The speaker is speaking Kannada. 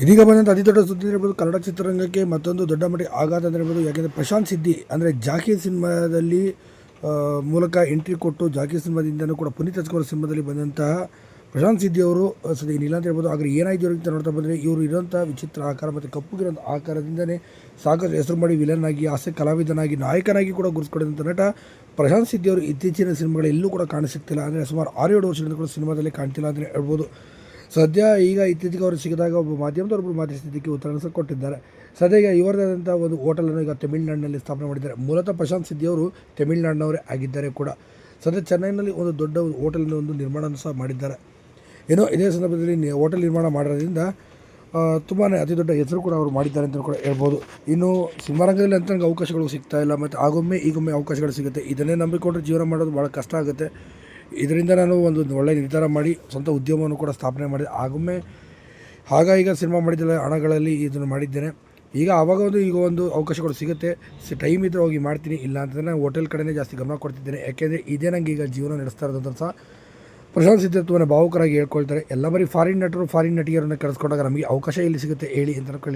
ಇದೀಗ ಬಂದಂಥ ಅತಿ ದೊಡ್ಡ ಸುದ್ದಿ ಇರ್ಬೋದು ಕನ್ನಡ ಚಿತ್ರರಂಗಕ್ಕೆ ಮತ್ತೊಂದು ದೊಡ್ಡ ಮಟ್ಟಿಗೆ ಆಘಾತ ಅಂತ ಇರ್ಬೋದು. ಯಾಕೆಂದರೆ ಪ್ರಶಾಂತ್ ಸಿದ್ದಿ ಅಂದರೆ ಜಾಕಿ ಸಿನಿಮಾದಲ್ಲಿ ಮೂಲಕ ಎಂಟ್ರಿ ಕೊಟ್ಟು ಜಾಕಿ ಸಿನಿಮಾದಿಂದನೂ ಕೂಡ ಪುನೀತ್ ರಾಜ್ಕುಮಾರ್ ಸಿನಿಮಾದಲ್ಲಿ ಬಂದಂತಹ ಪ್ರಶಾಂತ್ ಸಿದ್ದಿ ಅವರು ಸದ್ಯ ಇಲ್ಲ ಅಂತ ಹೇಳ್ಬೋದು. ಆದರೆ ಏನಾಯ್ತು ಅಂತ ನೋಡ್ತಾ ಬಂದರೆ ಇವರು ಇರೋಂಥ ವಿಚಿತ್ರ ಆಕಾರ ಮತ್ತು ಕಪ್ಪುಗಿರೋಂಥ ಆಕಾರದಿಂದನೇ ಸಾಕಷ್ಟು ಹೆಸರು ಮಾಡಿ ವಿಲನ್ ಆಗಿ, ಆಸೆ ಕಲಾವಿದನಾಗಿ, ನಾಯಕನಾಗಿ ಕೂಡ ಗುರುಸ್ಕೊಂಡಿದ್ದಂಥ ನಟ ಪ್ರಶಾಂತ್ ಸಿದ್ದಿ ಅವರು ಇತ್ತೀಚಿನ ಸಿನಿಮಾಗಳು ಎಲ್ಲೂ ಕೂಡ ಕಾಣಿಸುತ್ತಿಲ್ಲ ಅಂದರೆ ಸುಮಾರು ಆರು ಏಳು ವರ್ಷದಿಂದ ಕೂಡ ಸಿನಿಮಾದಲ್ಲಿ ಕಾಣ್ತಿಲ್ಲ ಅಂತಲೇ ಹೇಳ್ಬೋದು. ಸದ್ಯ ಈಗ ಇತ್ತೀಚೆಗೆ ಅವರು ಸಿಗದಾಗ ಒಬ್ಬ ಮಾಧ್ಯಮದವರೊಬ್ಬರು ಮಾತಾಡಿಸಿದ್ದಕ್ಕೆ ಉತ್ತರವನ್ನು ಸಹ ಕೊಟ್ಟಿದ್ದಾರೆ ಸದ್ಯ ಈಗ ಇವರದಾದಂಥ ಒಂದು ಹೋಟೆಲನ್ನು ಈಗ ತಮಿಳುನಾಡಿನಲ್ಲಿ ಸ್ಥಾಪನೆ ಮಾಡಿದ್ದಾರೆ. ಮೂಲತಃ ಪ್ರಶಾಂತ್ ಸಿದ್ದಿ ಅವರು ತಮಿಳುನಾಡಿನವರೇ ಆಗಿದ್ದಾರೆ ಕೂಡ. ಸದ್ಯ ಚೆನ್ನೈನಲ್ಲಿ ಒಂದು ದೊಡ್ಡ ಒಂದು ಹೋಟೆಲ್ನ ಒಂದು ನಿರ್ಮಾಣವನ್ನು ಸಹ ಮಾಡಿದ್ದಾರೆ. ಏನೋ ಇದೇ ಸಂದರ್ಭದಲ್ಲಿ ಹೋಟೆಲ್ ನಿರ್ಮಾಣ ಮಾಡೋದ್ರಿಂದ ತುಂಬಾ ಅತಿ ದೊಡ್ಡ ಹೆಸರು ಕೂಡ ಅವರು ಮಾಡಿದ್ದಾರೆ ಅಂತ ಕೂಡ ಹೇಳ್ಬೋದು. ಇನ್ನು ಸಿನಿಮಾರಂಗದಲ್ಲಿ ಅಂತ ನನಗೆ ಅವಕಾಶಗಳು ಸಿಗ್ತಾ ಇಲ್ಲ. ಮತ್ತು ಆಗೊಮ್ಮೆ ಈಗೊಮ್ಮೆ ಅವಕಾಶಗಳು ಸಿಗುತ್ತೆ. ಇದನ್ನೇ ನಂಬಿಕೊಂಡ್ರೆ ಜೀವನ ಮಾಡೋದು ಭಾಳ ಕಷ್ಟ ಆಗುತ್ತೆ. ಇದರಿಂದ ನಾನು ಒಂದು ಒಳ್ಳೆಯ ನಿರ್ಧಾರ ಮಾಡಿ ಸ್ವಂತ ಉದ್ಯಮವನ್ನು ಕೂಡ ಸ್ಥಾಪನೆ ಮಾಡಿದೆ ಆಗೊಮ್ಮೆ ಆಗ ಈಗ ಸಿನಿಮಾ ಮಾಡಿದ್ದೆಲ್ಲ ಹಣಗಳಲ್ಲಿ ಇದನ್ನು ಮಾಡಿದ್ದೇನೆ. ಈಗ ಆವಾಗ ಒಂದು ಈಗ ಒಂದು ಅವಕಾಶಗಳು ಸಿಗುತ್ತೆ. ಟೈಮ್ ಇದ್ದರೆ ಹೋಗಿ ಮಾಡ್ತೀನಿ, ಇಲ್ಲ ಅಂತಂದರೆ ನಾನು ಹೋಟೆಲ್ ಕಡೆನೇ ಜಾಸ್ತಿ ಗಮನ ಕೊಡ್ತಿದ್ದೇನೆ. ಯಾಕೆಂದರೆ ಇದೇ ನನಗೆ ಈಗ ಜೀವನ ನಡೆಸ್ತಾ ಇರೋದಂತ ಸಹ ಪ್ರಶಾಂತ್ ಸಿದ್ಧತ್ವನ ಭಾವುಕರಾಗಿ ಹೇಳ್ಕೊಳ್ತಾರೆ. ಎಲ್ಲ ಬರೀ ಫಾರಿನ್ ನಟರು ಫಾರಿನ್ ನಟಿಯರನ್ನು ಕರೆಸ್ಕೊಂಡಾಗ ನಮಗೆ ಅವಕಾಶ ಎಲ್ಲಿ ಸಿಗುತ್ತೆ ಹೇಳಿ ಅಂತ ಅನ್ಕೊಳ್ಳಿ.